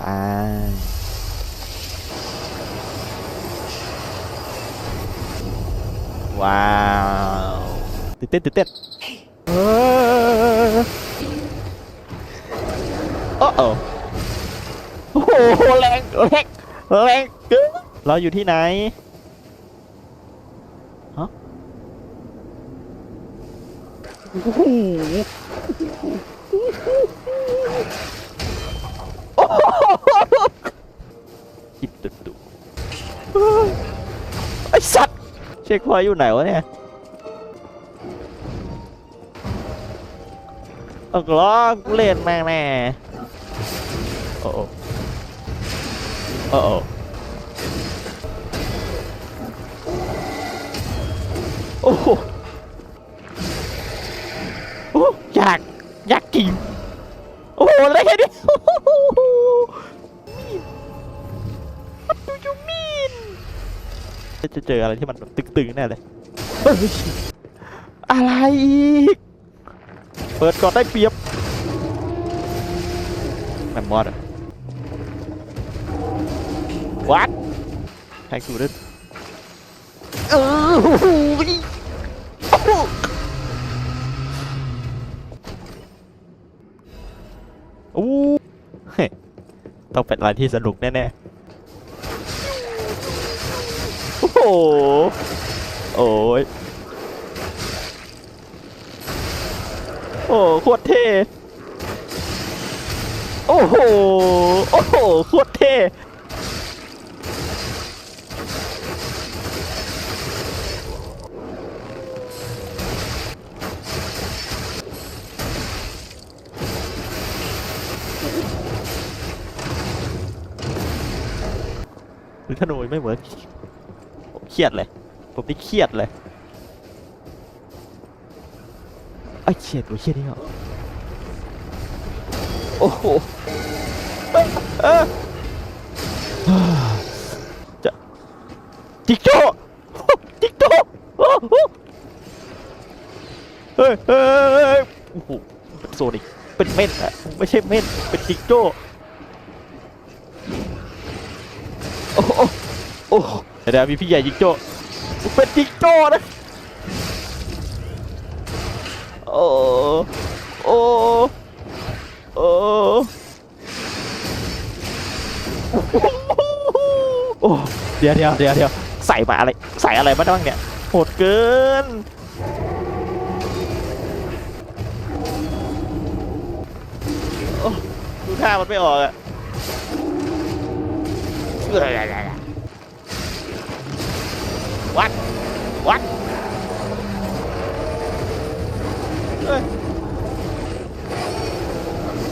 ตายว้าวตื่นเต้นตื่นเต้นเออโอ้โอ้โอ้โหแรงแรงแรงเราอยู่ที่ไหนฮะโอ้โห โอ้โหจิตตุตุไอสัตว์เช็คพอยต์อยู่ไหนวะเนี่ยเอาล้อกูเล่นแม่งแน่โอ้โอ้โอ้โอ้โอ้โห จะเจออะไรที่มันแบบตึงๆแน่เลยเฮ้ยอะไรอีก เปิดก่อนได้เปรียบแมมมอดอะวัดแทงกูด้วยเออโอ้โหโอ้โหโอ้โหเฮ้ยต้องเป็นอะไรที่สนุกแน่ๆ โอ้โหโอ้ยโอ้โคตรเท่โอ้โห โอ้โหโคตรเท่หรือธนูไม่เหมือน เครียดเลย ผมนี่เครียดเลยไอ้เฉียดตัวเฉียดนี่เหรอโอ้โหเอ้ยเออจะจิกโจ้จิกโจ้โอ้โหเฮ้ยเฮ้ยโอ้โหเป็นโซนิกเป็นเม่นอะไม่ใช่เม่นเป็นจิกโจ้โอ้โหโอ้โห เดี๋ยวมีพี่ใหญ่จิกโจ้เป็นจิกโจ้นะโอ้โอ้โอ้โอ้เดี๋ยวเดี๋ยวเดี๋ยวเดี๋ยวใส่มาอะไรใส่อะไรมาบ้างเนี่ยโหดเกินโอ้ดูท่ามันไม่ออกอะ วัดวัดเฮ้ย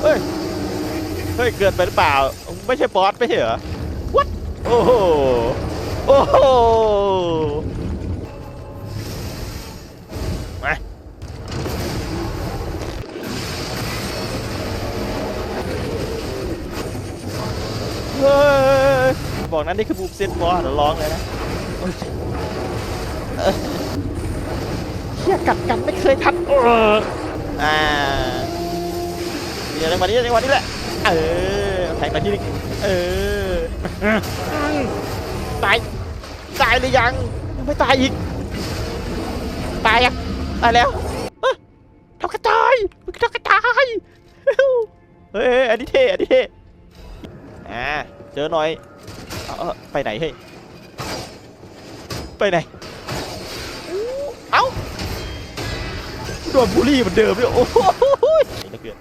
เฮ้ยเฮ้ยเกินไปหรือเปล่า ไม่ใช่บอสไม่ใช่เหรอวัดโอ้โหโอ้โหมาเฮ้ยบอกนั้นนี่คือบูมเซนบอสเดี๋ยวร้องเลยนะโอ้ยเออเชี่ย กัดกันไม่เคยทันเอออ่าเดี๋ยวจังหวะนี้จังหวะนี้แหละ เออแทงไปที่นี่เออตายตายหรือยังยังไม่ตายอีก ตายยังตายแล้วเอ้ยทำกระจายมึงทำกระจายเฮ้ยอันนี้เท่อันนี้เท่อ่าเจอหน่อยเอาเอาไปไหนเฮ้ย ไปไหน โดนบูลลี่เหมือนเดิมเลยโอ้โหนี่นะเกิน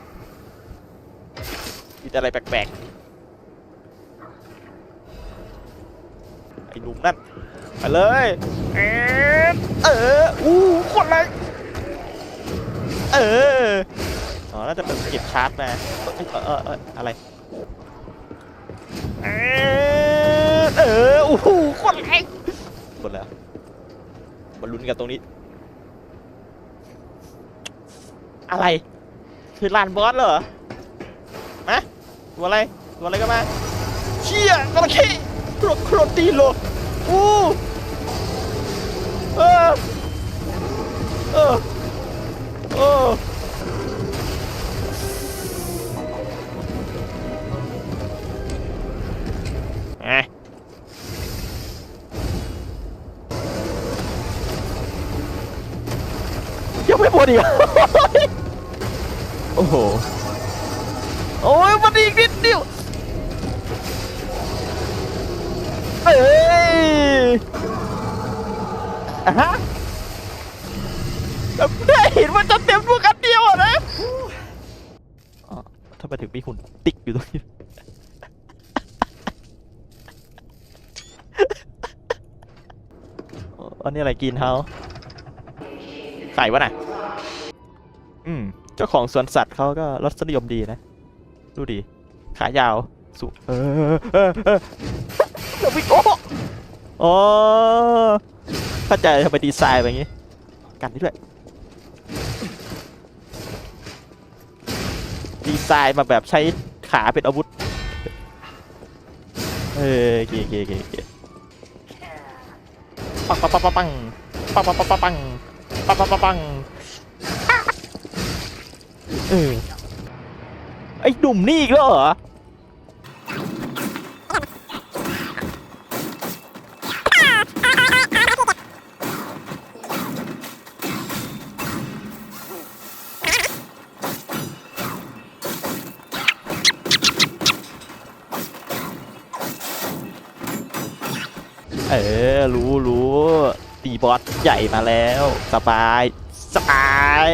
มีแต่อะไรแปลกๆไอ้หนุ่มนั่นไปเลยเอ็ดเอออู้โคนแรงเอออ๋อน่าจะเป็นเก็บชาร์จมาเอ้ยเออเออเอออะไรเออเออโอ้โหโคนแรงหมดแล้วมาลุ้นกันตรงนี้ อะไร คือลานบอสเหรอมาตัวอะไร ตัวอะไรก็มา เชี่ยกระเข้โครโครตีโลอู้ โอ้โห โอ้ยมันอีกนิดเดียวเอ้ยอะฮะได้เห็นว่าจะเต็มลูกอันเดียวอะนะอ๋อทำไมถึงมีหุ่นติ๊กอยู่ตรงนี้อ๋ออันนี้อะไรกินเฮาไข่วะน่ะ อืม เจ้าของสวนสัตว์เขาก็รสนิยมดีนะ ดูดี ขายาวสุเออเออเออเดี๋ยววิโก้อ๋อเข้าใจทำไมดีไซน์แบบนี้ กันนี่ด้วย ดีไซน์มาแบบใช้ขาเป็นอาวุธ เออเก๋เก๋เก๋เก๋ปังปังปังปังปังปังปังปังปังปังปังปังปังปัง เออไอ้หนุ่มนี่อีกแล้วเหรอเออ รู้รู้ตีบอสใหญ่มาแล้ว สบาย สบาย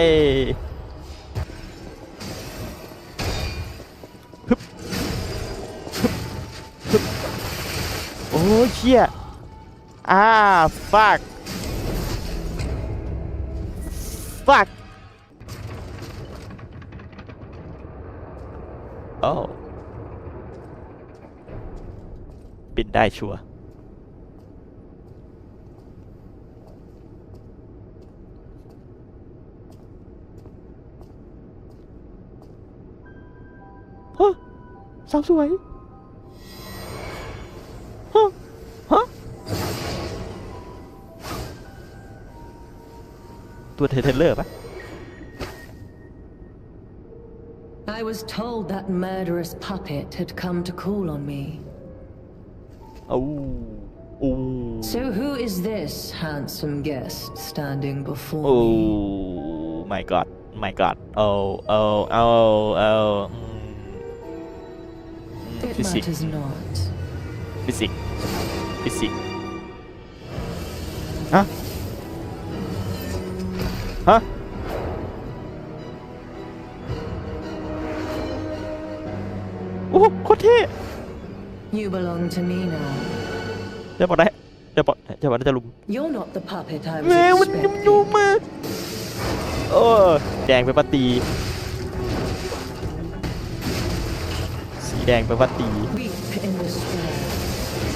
ฮึบฮึบฮึบโอ้ยเชี่ยอ่าฟักฟักโอ้ปิดได้ชัวร์ สาวสวย ฮะ ฮะ ตัวเทรลเลอร์ปะ I was told that murderous puppet had come to call on me. โอ้โอ้ So who is this handsome guest standing before โอ้ me? my god my god โอ้โอ้ โอ้โอ้อืม It ฟิสิก matters not. ฟิสิกฟิสิกฮะ ฮะ โอ้โหโคตรเท่ You belong to me now. จะบอกได้จะบอกจะบอกได้จะลุม You're not the puppet I แมว was มันยุ่มยุ่ม expecting. มาเออแดงไปนปาตี ดงไปนปาตี Weep in despair.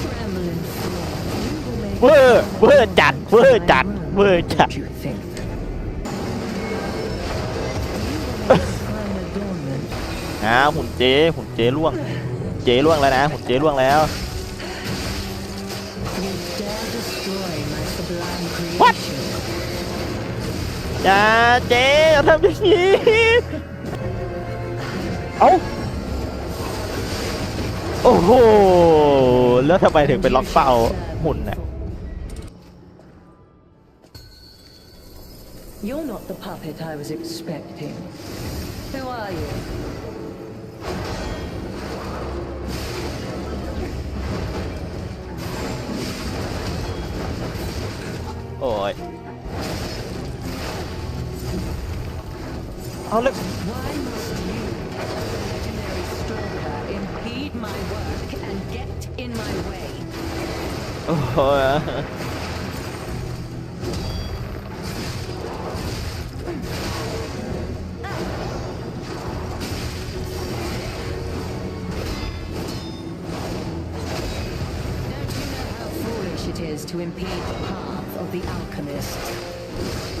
Tremble in fear. You will make เวอร์เวอร์จัดเวอร์จัดเวอร์จัด What you think? You will find adornment. อ้าวหุ่นเจ๊หุ่นเจ๊ล่วง เจ๊ล่วงแล้วนะหุ่นเจ๊ล่วงแล้ว You dare destroy my sublime What? creation. อย่าเจ๊อย่าทำอย่างนี้ เอ้า โอ้โห แล้วทำไมถึงเป็นล็อกเป้าหุ่นน่ะ You're not the puppet I was expecting. Who are you? โอ้ยเอาเลย Oh. Don't you know how foolish it is to impede the path of the alchemist?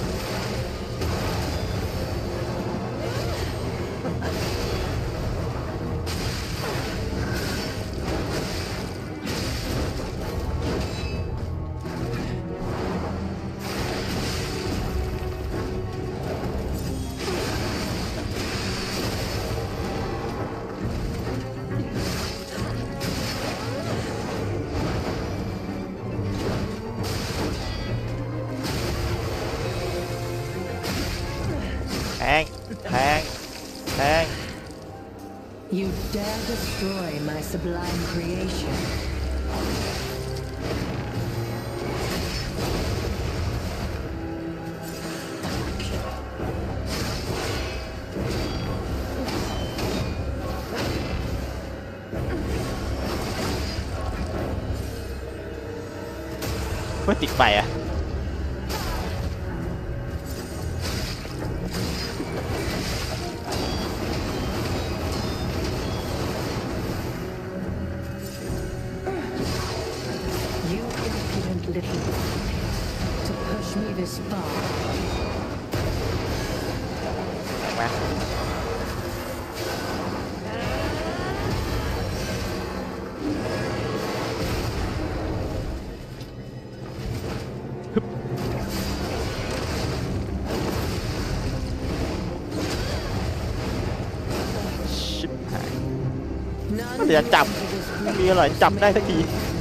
งแทงแทง You dare destroy my sublime creation. เพื่อ this far. แทงไหมฮึบชิบหาย None Ôi, dạ, who chậm. enter this Không place biết là chậm đây make cái gì. their lives.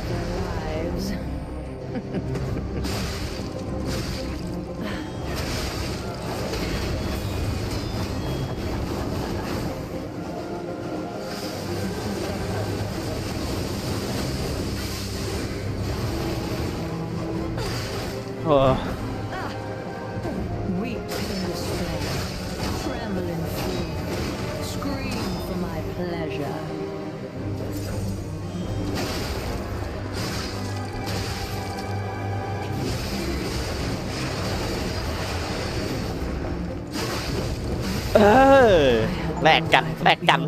เออแลกกันแลกกัน